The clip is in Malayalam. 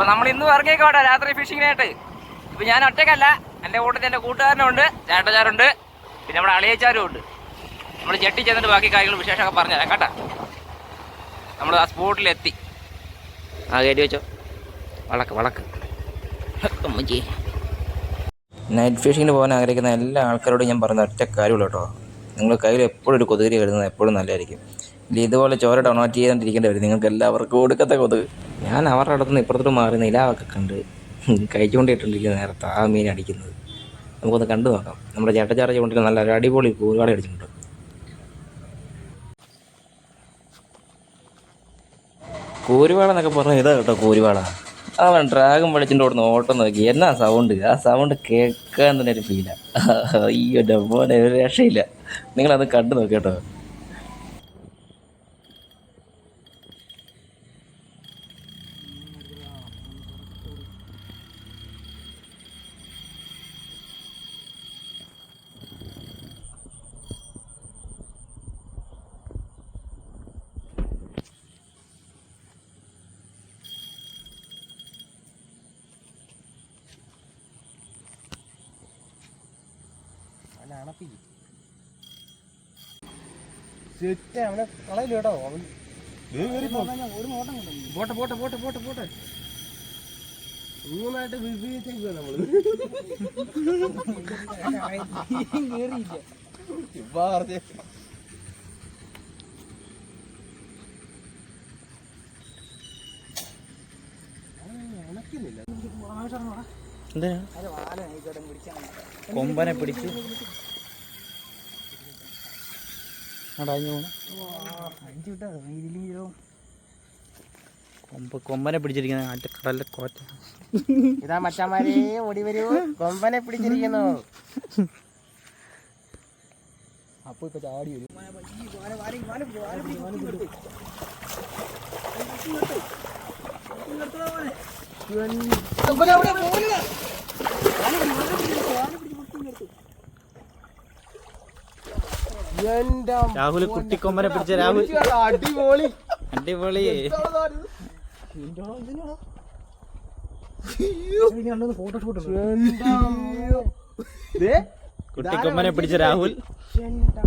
അപ്പൊ നമ്മൾ ഇന്ന് ഇറങ്ങിയേക്കോട്ടെ രാത്രി ഫിഷിങ്ങിനായിട്ട് ഇപ്പൊ ഞാൻ ഒറ്റക്കല്ല എന്റെ കൂട്ടത്തിൽ എന്റെ കൂട്ടുകാരനുണ്ട് ചേട്ടച്ചാരുണ്ട് പിന്നെ നമ്മുടെ അളിയച്ചാരും ഉണ്ട്. നമ്മൾ ജെട്ടി ചെന്നിട്ട് ബാക്കി കാര്യങ്ങൾ വിശേഷമൊക്കെ പറഞ്ഞുതരാം കേട്ടാ. നമ്മൾ ആ സ്പോട്ടിലെത്തി. ആ കയറ്റി വെച്ചോ. വളക്ക് വളക്ക് നൈറ്റ് ഫിഷിങ്ങിന് പോകാൻ ആഗ്രഹിക്കുന്ന എല്ലാ ആൾക്കാരോടും ഞാൻ പറഞ്ഞ ഒറ്റ കാര്യമുള്ളൂ കേട്ടോ. നിങ്ങൾ കയ്യിൽ എപ്പോഴും ഒരു കൊതുകിരി കരുതുന്നത് എപ്പോഴും നല്ലതായിരിക്കും. ഇതുപോലെ ചോര ഡൊണേറ്റ് ചെയ്തുകൊണ്ടിരിക്കേണ്ടി വരും. നിങ്ങൾക്ക് എല്ലാവർക്കും കൊടുക്കത്തെ കൊതുക്. ഞാൻ അവരുടെ അടുത്ത് നിന്ന് ഇപ്പുറത്തോട്ട് മാറി നിലാവൊക്കെ കണ്ട് കഴിച്ചുകൊണ്ടിട്ടിരിക്കുന്ന നേരത്തെ ആ മീൻ അടിക്കുന്നത്. നമുക്കൊന്ന് കണ്ടു നോക്കാം. നമ്മുടെ ചേട്ടച്ചാറ ചൂണ്ടിൽ നല്ല ഒരു അടിപൊളി കൂറുകാട് അടിച്ചിട്ടുണ്ട്. കൂരുവാള എന്നൊക്കെ പറഞ്ഞാൽ ഇതാ കേട്ടോ കൂരുവാള. അവൻ ഡ്രാഗൺ വെളിച്ചിന്റെ ഓടുന്ന ഓട്ടം നോക്കി. എന്നാ സൗണ്ട് ആ സൗണ്ട് കേൾക്കാൻ തന്നെ ഒരു ഫീലാണ് അയ്യോ ഡബ്ബോടെ ഒരു രക്ഷയില്ല. നിങ്ങളത് കണ്ടു നോക്കി കേട്ടോ. അവനെ കളയില്ല കേട്ടോ അവൻ. പോട്ടെ പോട്ടെ പോട്ടെ പോട്ടെ പോട്ടെ. മൂന്നായിട്ട് വിഭജിച്ചേക്കുക നമ്മൾ. ഇപ്പൊ പറഞ്ഞേ എന്തിനാ കൊമ്പനെ പിടിച്ച് കൊമ്പ് കൊമ്പനെ പിടിച്ചിരിക്കുന്ന കടലിലെ കോറ്റ ഇതാ മച്ചാമാരെ ഓടി വരൂ കൊമ്പനെ പിടിച്ചിരിക്കുന്നു അപ്പൊ ഇപ്പൊ ചാടി വരും രാഹുൽ കുട്ടിക്കൊമ്പനെ പിടിച്ച രാഹുൽ. അടിപൊളി. അടിപൊളി. കുട്ടിക്കൊമ്പനെ പിടിച്ച രാഹുൽ. എന്താ?